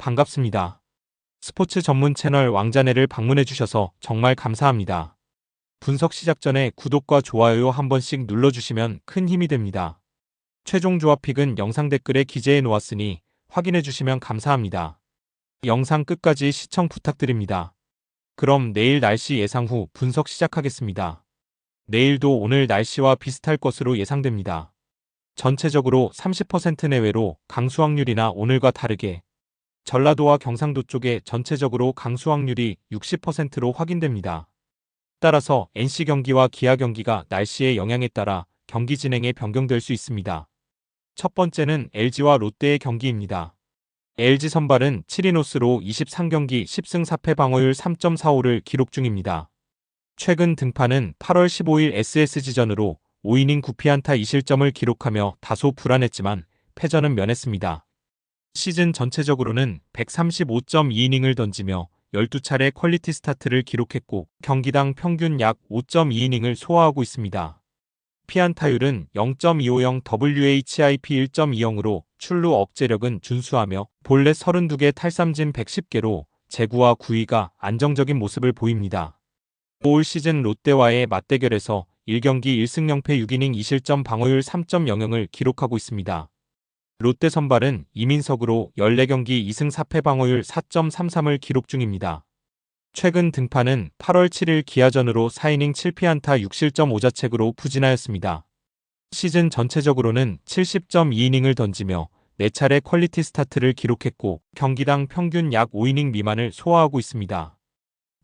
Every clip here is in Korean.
반갑습니다. 스포츠 전문 채널 왕자네를 방문해주셔서 정말 감사합니다. 분석 시작 전에 구독과 좋아요 한 번씩 눌러주시면 큰 힘이 됩니다. 최종 조합 픽은 영상 댓글에 기재해 놓았으니 확인해 주시면 감사합니다. 영상 끝까지 시청 부탁드립니다. 그럼 내일 날씨 예상 후 분석 시작하겠습니다. 내일도 오늘 날씨와 비슷할 것으로 예상됩니다. 전체적으로 30% 내외로 강수 확률이나 오늘과 다르게 전라도와 경상도 쪽에 전체적으로 강수 확률이 60%로 확인됩니다. 따라서 NC 경기와 기아 경기가 날씨의 영향에 따라 경기 진행에 변경될 수 있습니다. 첫 번째는 LG와 롯데의 경기입니다. LG 선발은 7이노스로 23경기 10승 4패 방어율 3.45를 기록 중입니다. 최근 등판은 8월 15일 SSG전으로 5이닝 9피안타 2실점을 기록하며 다소 불안했지만 패전은 면했습니다. 시즌 전체적으로는 135.2이닝을 던지며 12차례 퀄리티 스타트를 기록했고 경기당 평균 약 5.2이닝을 소화하고 있습니다. 피안타율은 0.250 WHIP 1.20으로 출루 억제력은 준수하며 본래 32개 탈삼진 110개로 제구와 구위가 안정적인 모습을 보입니다. 올 시즌 롯데와의 맞대결에서 1경기 1승 0패 6이닝 2실점 방어율 3.00을 기록하고 있습니다. 롯데 선발은 이민석으로 14경기 2승 4패 방어율 4.33을 기록 중입니다. 최근 등판은 8월 7일 기아전으로 4이닝 7피안타 6실점 5자책으로 부진하였습니다. 시즌 전체적으로는 70.2이닝을 던지며 4차례 퀄리티 스타트를 기록했고 경기당 평균 약 5이닝 미만을 소화하고 있습니다.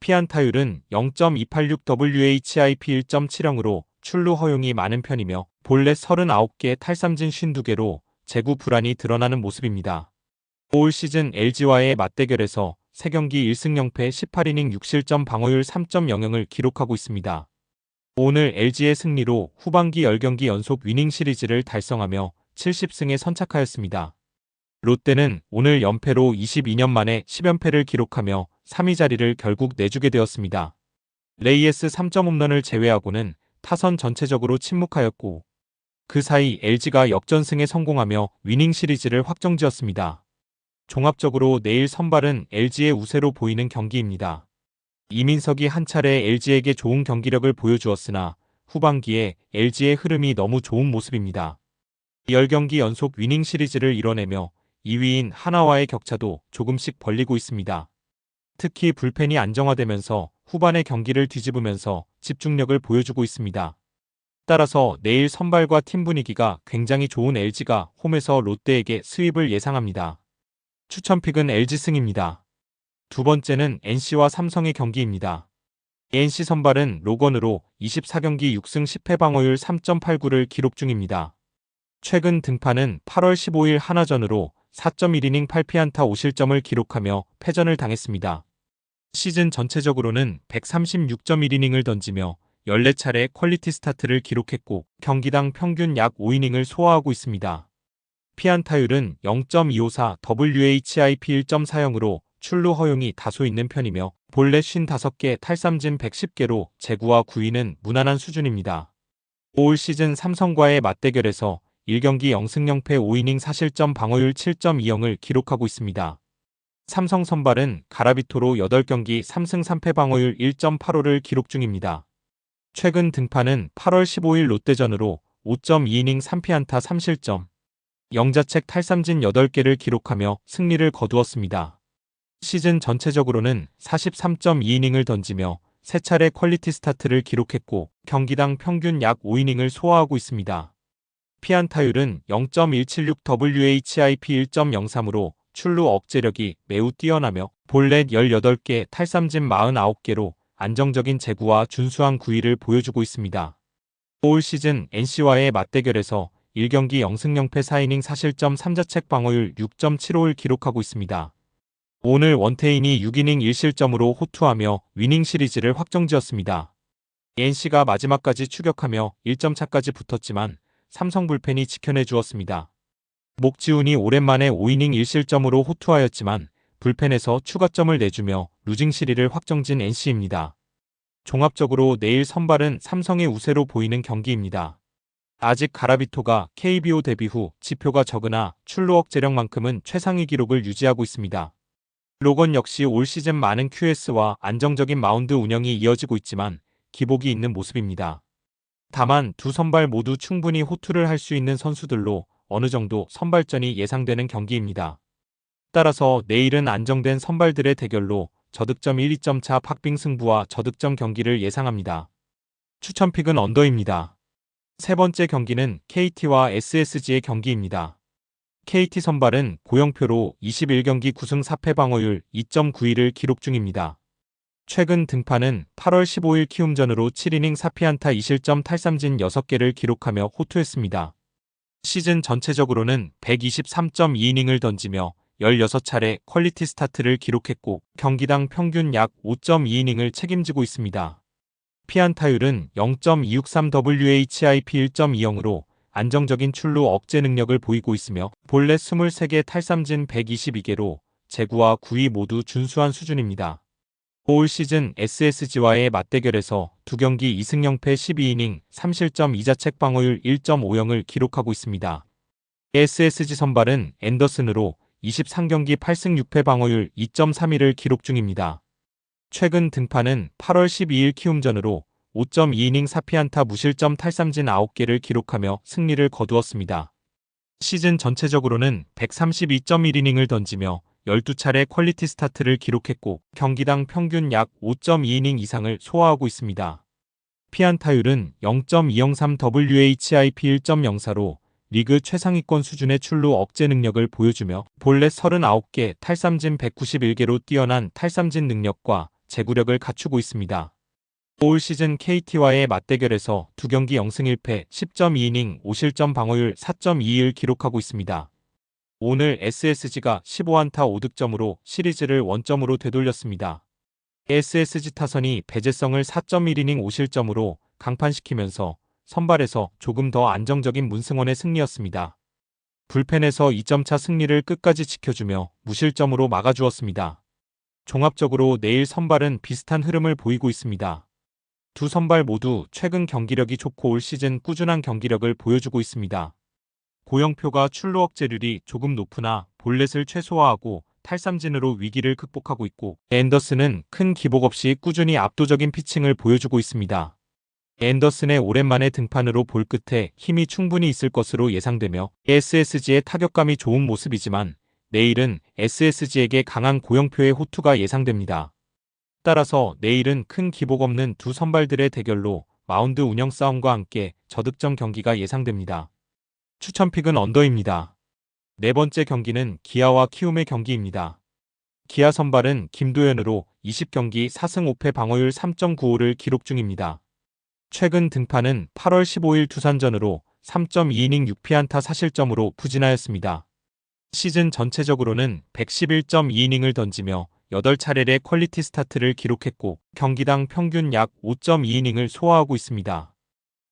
피안타율은 0.286 WHIP 1.70으로 출루 허용이 많은 편이며 본래 39개 탈삼진 52개로 재구 불안이 드러나는 모습입니다. 올 시즌 LG와의 맞대결에서 3경기 1승 0패 18이닝 6실점 방어율 3.00을 기록하고 있습니다. 오늘 LG의 승리로 후반기 10경기 연속 위닝 시리즈를 달성하며 70승에 선착하였습니다. 롯데는 오늘 연패로 22년 만에 10연패를 기록하며 3위 자리를 결국 내주게 되었습니다. 레이에스 3점 홈런을 제외하고는 타선 전체적으로 침묵하였고 그 사이 LG가 역전승에 성공하며 위닝 시리즈를 확정지었습니다. 종합적으로 내일 선발은 LG의 우세로 보이는 경기입니다. 이민석이 한 차례 LG에게 좋은 경기력을 보여주었으나 후반기에 LG의 흐름이 너무 좋은 모습입니다. 10경기 연속 위닝 시리즈를 이뤄내며 2위인 하나와의 격차도 조금씩 벌리고 있습니다. 특히 불펜이 안정화되면서 후반의 경기를 뒤집으면서 집중력을 보여주고 있습니다. 따라서 내일 선발과 팀 분위기가 굉장히 좋은 LG가 홈에서 롯데에게 스윕을 예상합니다. 추천픽은 LG승입니다. 두 번째는 NC와 삼성의 경기입니다. NC 선발은 로건으로 24경기 6승 10패 방어율 3.89를 기록 중입니다. 최근 등판은 8월 15일 하나전으로 4.1이닝 8피안타 5실점을 기록하며 패전을 당했습니다. 시즌 전체적으로는 136.1이닝을 던지며 14차례 퀄리티 스타트를 기록했고 경기당 평균 약 5이닝을 소화하고 있습니다. 피안타율은 0.254 WHIP 1.40으로 출루 허용이 다소 있는 편이며 본래 55개 탈삼진 110개로 제구와 구위는 무난한 수준입니다. 올 시즌 삼성과의 맞대결에서 1경기 0승 0패 5이닝 사실점 방어율 7.20을 기록하고 있습니다. 삼성 선발은 가라비토로 8경기 3승 3패 방어율 1.85를 기록 중입니다. 최근 등판은 8월 15일 롯데전으로 5.2이닝 3피안타 3실점, 영자책 탈삼진 8개를 기록하며 승리를 거두었습니다. 시즌 전체적으로는 43.2이닝을 던지며 3차례 퀄리티 스타트를 기록했고 경기당 평균 약 5이닝을 소화하고 있습니다. 피안타율은 0.176 WHIP 1.03으로 출루 억제력이 매우 뛰어나며 볼넷 18개 탈삼진 49개로 안정적인 제구와 준수한 구위를 보여주고 있습니다. 올 시즌 NC와의 맞대결에서 1경기 0승 0패 4이닝 사실점 3자책 방어율 6.75를 기록하고 있습니다. 오늘 원태인이 6이닝 1실점으로 호투하며 위닝 시리즈를 확정지었습니다. NC가 마지막까지 추격하며 1점 차까지 붙었지만 삼성 불펜이 지켜내 주었습니다. 목지훈이 오랜만에 5이닝 1실점으로 호투하였지만 불펜에서 추가점을 내주며 루징 시리를 확정진 NC입니다. 종합적으로 내일 선발은 삼성의 우세로 보이는 경기입니다. 아직 가라비토가 KBO 데뷔 후 지표가 적으나 출루 억제력만큼은 최상위 기록을 유지하고 있습니다. 로건 역시 올 시즌 많은 QS와 안정적인 마운드 운영이 이어지고 있지만 기복이 있는 모습입니다. 다만 두 선발 모두 충분히 호투를 할 수 있는 선수들로 어느 정도 선발전이 예상되는 경기입니다. 따라서 내일은 안정된 선발들의 대결로 저득점 1, 2점 차 팍빙 승부와 저득점 경기를 예상합니다. 추천픽은 언더입니다. 세 번째 경기는 KT와 SSG의 경기입니다. KT 선발은 고영표로 21경기 9승 4패 방어율 2.91을 기록 중입니다. 최근 등판은 8월 15일 키움전으로 7이닝 4피안타 2실점 탈삼진 6개를 기록하며 호투했습니다. 시즌 전체적으로는 123.2이닝을 던지며 16차례 퀄리티 스타트를 기록했고 경기당 평균 약 5.2이닝을 책임지고 있습니다. 피안타율은 0.263WHIP 1.20으로 안정적인 출루 억제 능력을 보이고 있으며 본래 23개 탈삼진 122개로 제구와 구위 모두 준수한 수준입니다. 올 시즌 SSG와의 맞대결에서 두 경기 2승 0패 12이닝 3실점 2자책 방어율 1.50을 기록하고 있습니다. SSG 선발은 앤더슨으로 23경기 8승 6패 방어율 2.31을 기록 중입니다. 최근 등판은 8월 12일 키움전으로 5.2이닝 4피안타 무실점 탈삼진 9개를 기록하며 승리를 거두었습니다. 시즌 전체적으로는 132.1이닝을 던지며 12차례 퀄리티 스타트를 기록했고 경기당 평균 약 5.2이닝 이상을 소화하고 있습니다. 피안타율은 0.203WHIP 1.04로 리그 최상위권 수준의 출루 억제 능력을 보여주며 본래 39개 탈삼진 191개로 뛰어난 탈삼진 능력과 제구력을 갖추고 있습니다. 올 시즌 KT와의 맞대결에서 두 경기 0승 1패 10.2이닝 5실점 방어율 4.21을 기록하고 있습니다. 오늘 SSG가 15안타 5득점으로 시리즈를 원점으로 되돌렸습니다. SSG 타선이 배제성을 4.1이닝 5실점으로 강판시키면서 선발에서 조금 더 안정적인 문승원의 승리였습니다. 불펜에서 2점차 승리를 끝까지 지켜주며 무실점으로 막아주었습니다. 종합적으로 내일 선발은 비슷한 흐름을 보이고 있습니다. 두 선발 모두 최근 경기력이 좋고 올 시즌 꾸준한 경기력을 보여주고 있습니다. 고영표가 출루 억제률이 조금 높으나 볼넷을 최소화하고 탈삼진으로 위기를 극복하고 있고 앤더슨은 큰 기복 없이 꾸준히 압도적인 피칭을 보여주고 있습니다. 앤더슨의 오랜만에 등판으로 볼 끝에 힘이 충분히 있을 것으로 예상되며 SSG의 타격감이 좋은 모습이지만 내일은 SSG에게 강한 고영표의 호투가 예상됩니다. 따라서 내일은 큰 기복 없는 두 선발들의 대결로 마운드 운영 싸움과 함께 저득점 경기가 예상됩니다. 추천픽은 언더입니다. 네 번째 경기는 기아와 키움의 경기입니다. 기아 선발은 김도현으로 20경기 4승 5패 방어율 3.95를 기록 중입니다. 최근 등판은 8월 15일 두산전으로 3.2이닝 6피안타 사실점으로 부진하였습니다. 시즌 전체적으로는 111.2이닝을 던지며 8차례의 퀄리티 스타트를 기록했고 경기당 평균 약 5.2이닝을 소화하고 있습니다.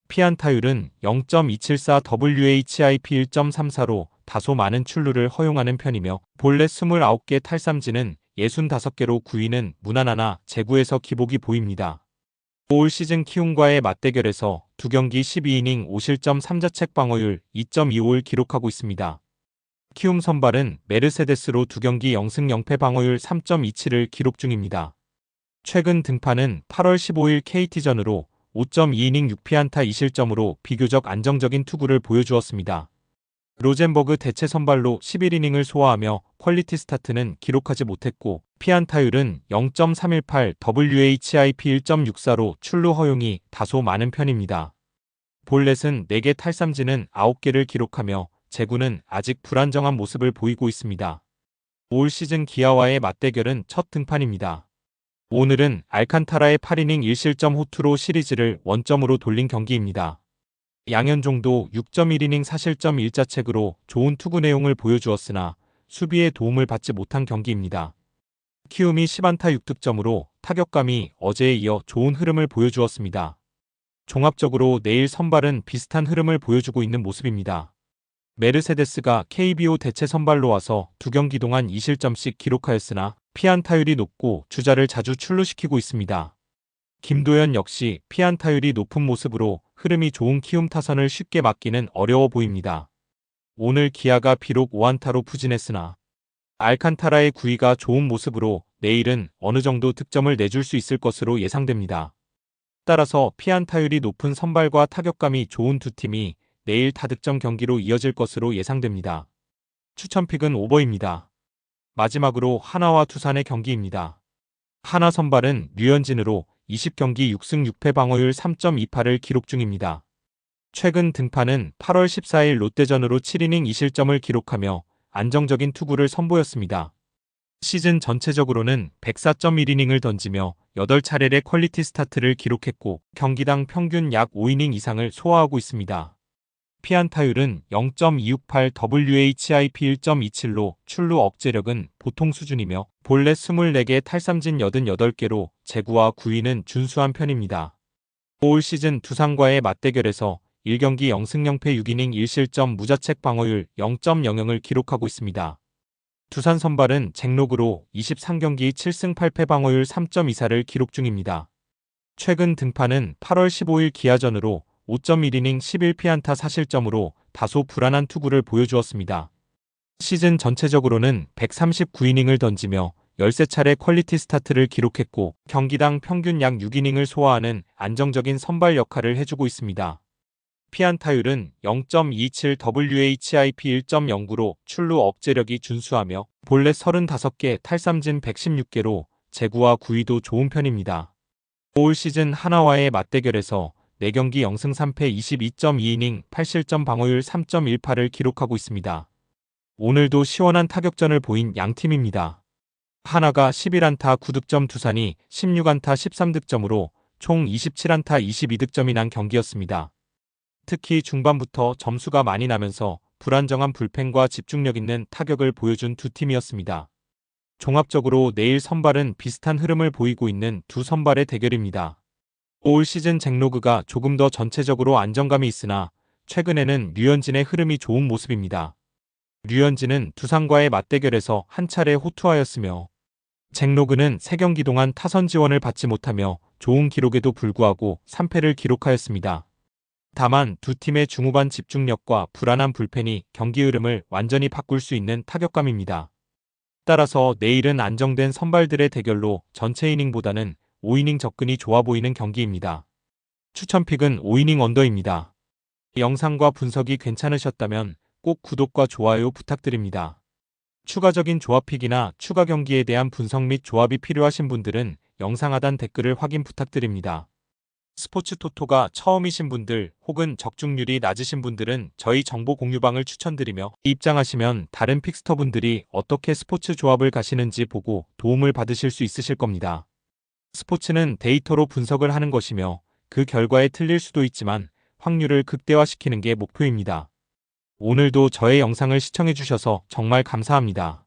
피안타율은 0.274WHIP 1.34로 다소 많은 출루를 허용하는 편이며 본래 29개 탈삼진은 65개로 9위는 무난하나 제구에서 기복이 보입니다. 올 시즌 키움과의 맞대결에서 두 경기 12이닝 5실점 3자책 방어율 2.25를 기록하고 있습니다. 키움 선발은 메르세데스로 두 경기 0승 0패 방어율 3.27을 기록 중입니다. 최근 등판은 8월 15일 KT전으로 5.2이닝 6피안타 2실점으로 비교적 안정적인 투구를 보여주었습니다. 로젠버그 대체 선발로 11이닝을 소화하며 퀄리티 스타트는 기록하지 못했고 피안타율은 0.318 WHIP 1.64로 출루 허용이 다소 많은 편입니다. 볼넷은 4개 탈삼진은 9개를 기록하며 제구는 아직 불안정한 모습을 보이고 있습니다. 올 시즌 기아와의 맞대결은 첫 등판입니다. 오늘은 알칸타라의 8이닝 1실점 호투로 시리즈를 원점으로 돌린 경기입니다. 양현종도 6.1이닝 4실점 1자책으로 좋은 투구 내용을 보여주었으나 수비에 도움을 받지 못한 경기입니다. 키움이 10안타 6득점으로 타격감이 어제에 이어 좋은 흐름을 보여주었습니다. 종합적으로 내일 선발은 비슷한 흐름을 보여주고 있는 모습입니다. 메르세데스가 KBO 대체 선발로 와서 두 경기 동안 2실점씩 기록하였으나 피안타율이 높고 주자를 자주 출루시키고 있습니다. 김도현 역시 피안타율이 높은 모습으로 흐름이 좋은 키움 타선을 쉽게 막기는 어려워 보입니다. 오늘 기아가 비록 5안타로 부진했으나 알칸타라의 구위가 좋은 모습으로 내일은 어느 정도 득점을 내줄 수 있을 것으로 예상됩니다. 따라서 피안타율이 높은 선발과 타격감이 좋은 두 팀이 내일 타득점 경기로 이어질 것으로 예상됩니다. 추천픽은 오버입니다. 마지막으로 하나와 두산의 경기입니다. 하나 선발은 류현진으로 20경기 6승 6패 방어율 3.28을 기록 중입니다. 최근 등판은 8월 14일 롯데전으로 7이닝 2실점을 기록하며 안정적인 투구를 선보였습니다. 시즌 전체적으로는 104.1이닝을 던지며 8차례의 퀄리티 스타트를 기록했고 경기당 평균 약 5이닝 이상을 소화하고 있습니다. 피안타율은 0.268 WHIP 1.27로 출루 억제력은 보통 수준이며 본래 24개 탈삼진 88개로 제구와 구위는 준수한 편입니다. 올 시즌 두산과의 맞대결에서 1경기 0승 0패 6이닝 1실점 무자책 방어율 0.00을 기록하고 있습니다. 두산 선발은 잭록으로 23경기 7승 8패 방어율 3.24를 기록 중입니다. 최근 등판은 8월 15일 기아전으로 5.1이닝 11피안타 사실점으로 다소 불안한 투구를 보여주었습니다. 시즌 전체적으로는 139이닝을 던지며 13차례 퀄리티 스타트를 기록했고 경기당 평균 약 6이닝을 소화하는 안정적인 선발 역할을 해주고 있습니다. 피안타율은 0.27 WHIP 1.09로 출루 억제력이 준수하며 본래 35개 탈삼진 116개로 제구와 구위도 좋은 편입니다. 올 시즌 하나와의 맞대결에서 4경기 0승 3패 22.2이닝 8실점 방어율 3.18을 기록하고 있습니다. 오늘도 시원한 타격전을 보인 양팀입니다. 하나가 11안타 9득점 두산이 16안타 13득점으로 총 27안타 22득점이 난 경기였습니다. 특히 중반부터 점수가 많이 나면서 불안정한 불펜과 집중력 있는 타격을 보여준 두 팀이었습니다. 종합적으로 내일 선발은 비슷한 흐름을 보이고 있는 두 선발의 대결입니다. 올 시즌 잭로그가 조금 더 전체적으로 안정감이 있으나 최근에는 류현진의 흐름이 좋은 모습입니다. 류현진은 두산과의 맞대결에서 한 차례 호투하였으며 잭로그는 3경기 동안 타선 지원을 받지 못하며 좋은 기록에도 불구하고 3패를 기록하였습니다. 다만 두 팀의 중후반 집중력과 불안한 불펜이 경기 흐름을 완전히 바꿀 수 있는 타격감입니다. 따라서 내일은 안정된 선발들의 대결로 전체 이닝보다는 5이닝 접근이 좋아 보이는 경기입니다. 추천픽은 5이닝 언더입니다. 영상과 분석이 괜찮으셨다면 꼭 구독과 좋아요 부탁드립니다. 추가적인 조합픽이나 추가 경기에 대한 분석 및 조합이 필요하신 분들은 영상 하단 댓글을 확인 부탁드립니다. 스포츠 토토가 처음이신 분들 혹은 적중률이 낮으신 분들은 저희 정보 공유방을 추천드리며 입장하시면 다른 픽스터 분들이 어떻게 스포츠 조합을 가시는지 보고 도움을 받으실 수 있으실 겁니다. 스포츠는 데이터로 분석을 하는 것이며 그 결과에 틀릴 수도 있지만 확률을 극대화시키는 게 목표입니다. 오늘도 저의 영상을 시청해주셔서 정말 감사합니다.